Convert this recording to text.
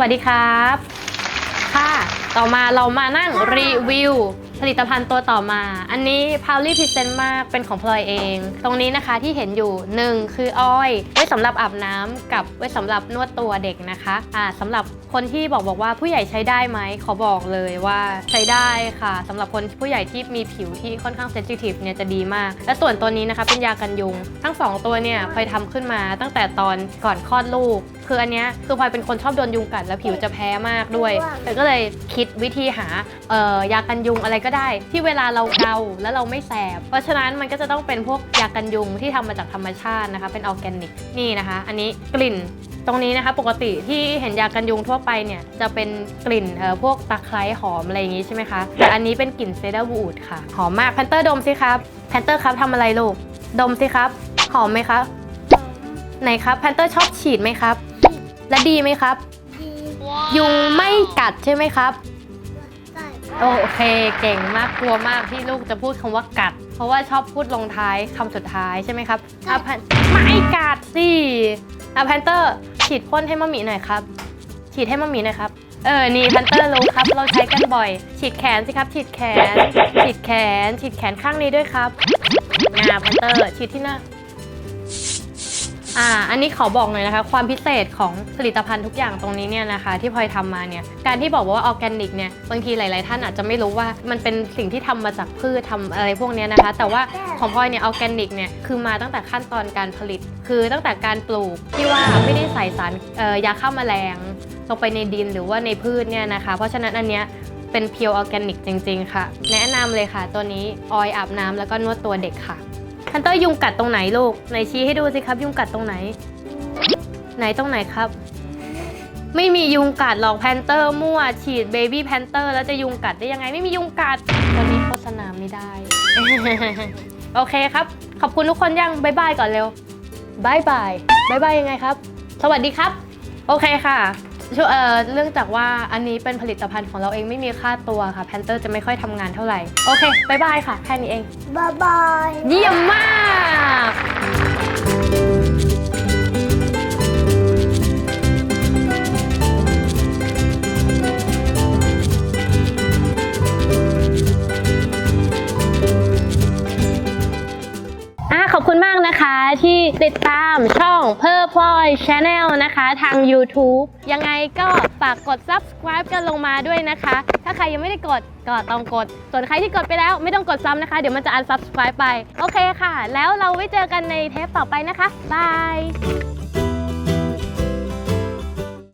วัสดีครับ ค่ะ ต่อมาเรามานั่งรีวิวผลิตภัณฑ์ตัวต่อมา อันนี้ p o w l y Present มากเป็นของพลอยเอง ตรงนี้นะคะที่เห็นอยู่1คือออยไว้สำหรับอาบน้ำกับไว้สำหรับนวดตัวเด็กนะคะอ่าสำหรับคนที่บอกบอกว่าผู้ใหญ่ใช้ได้ไหมขอบอกเลยว่าใช้ได้ค่ะสำหรับคนผู้ใหญ่ที่มีผิวที่ค่อนข้างเซนซิทีฟเนี่ยจะดีมาก และส่วนตัวนี้นะคะเป็นยากันยุง ทั้งสองตัวเนี่ยพลอยทำขึ้นมาตั้งแต่ตอนก่อนคลอดลูก คืออันเนี้ยคือพลอยเป็นคนชอบโดนยุงกัดแล้วผิวจะแพ้มากด้วย แต่ก็เลยคิดวิธีหาเอ่อยากันยุงอะไรก็ได้ ที่เวลาเราเกาแล้วเราไม่แสบ เพราะฉะนั้นมันก็จะต้องเป็นพวกยากันยุงที่ทำมาจากธรรมชาตินะคะเป็นออร์แกนิกนี่นะคะ อันนี้กลิ่นตรงนี้นะคะปกติที่เห็นยากันยุงทั่วไปเนี่ยจะเป็นกลิ่นเอ่อพวกตะไคร้หอมอะไรอย่างงี้ใช่ไหมคะแต่อันนี้เป็นกลิ่นเซดาวูดค่ะหอมมากแพนเตอร์ดมสิครับแพนเตอร์ครับทำอะไรลูกดมสิครับหอมไหมครับไหนครับแพนเตอร์ชอบฉีดไหมครับ และดีไหมครับยุงไม่กัดใช่ไหมครับโอเคเก่งมากกลัวมากที่ลูกจะพูดคำว่ากัด เพราะว่าชอบพูดลงท้ายคำสุดท้ายใช่ไหมครับอะแพนไม่กัดสิอะแพนเตอร์ฉีดพ่นให้มะหมี่หน่อยครับ ฉีดให้มะหมี่หน่อยครับเออนี่แพนเตอร์รู้ครับ เราใช้กันบ่อย ฉีดแขนสิครับ ฉีดแขน ฉีดแขน ฉีดแขนข้างนี้ด้วยครับอ่าแพนเตอร์ฉีดที่หน้า อ่า อันนี้ขอบอกหน่อยนะคะ ความพิเศษของผลิตภัณฑ์ทุกอย่างตรงนี้เนี่ยนะคะ ที่พลอยทำมาเนี่ย การที่บอกว่าออร์แกนิกเนี่ย บางทีหลาย ๆ ท่านอาจจะไม่รู้ว่ามันเป็นสิ่งที่ทำมาจากพืชทำอะไรพวกเนี้ยนะคะ แต่ว่าของพลอยเนี่ยออร์แกนิกเนี่ย คือมาตั้งแต่ขั้นตอนการผลิต คือตั้งแต่การปลูกที่ว่าไม่ได้ใส่สารเอ่อยาฆ่าแมลงลงไปในดินหรือว่าในพืชเนี่ยนะคะ เพราะฉะนั้นอันเนี้ยเป็นเพียวออร์แกนิกจริง ๆ ค่ะ แนะนำเลยค่ะ ตัวนี้ออยอาบน้ำแล้วก็นวดตัวเด็กค่ะ ฮันเตอร์ยุงกัดตรงไหนลูก ไหนชี้ให้ดูสิครับ ยุงกัดตรงไหน ไหนตรงไหนครับ ไม่มียุงกัดหรอกแพนเตอร์มั่วฉีดเบบี้แพนเตอร์แล้วจะยุงกัดได้ยังไงไม่มียุงกัดวันนี้โฆษณาไม่ได้ โอเคครับ ขอบคุณทุกคนยังบายบายก่อนเร็วบายบายบายบายยังไงครับ สวัสดีครับ โอเคค่ะ ช่วเอ่อเรื่องจากว่าอันนี้เป็นผลิตภัณฑ์ของเราเองไม่มีค่าตัวค่ะแพนเตอร์จะไม่ค่อยทำงานเท่าไหร่ โอเคบายบายค่ะ แค่นี้เองบายบาย เยี่ยมมาก มากนะคะที่ติดตามช่องเพอร์พลอยชาแนลนะคะทาง YouTube ยังไงก็ฝากกด subscribe กันลงมาด้วยนะคะ ถ้าใครยังไม่ได้กดก็ต้องกด ส่วนใครที่กดไปแล้วไม่ต้องกดซ้ำนะคะ เดี๋ยวมันจะ unsubscribe ไป โอเคค่ะ แล้วเราไว้เจอกันในเทปต่อไปนะคะบาย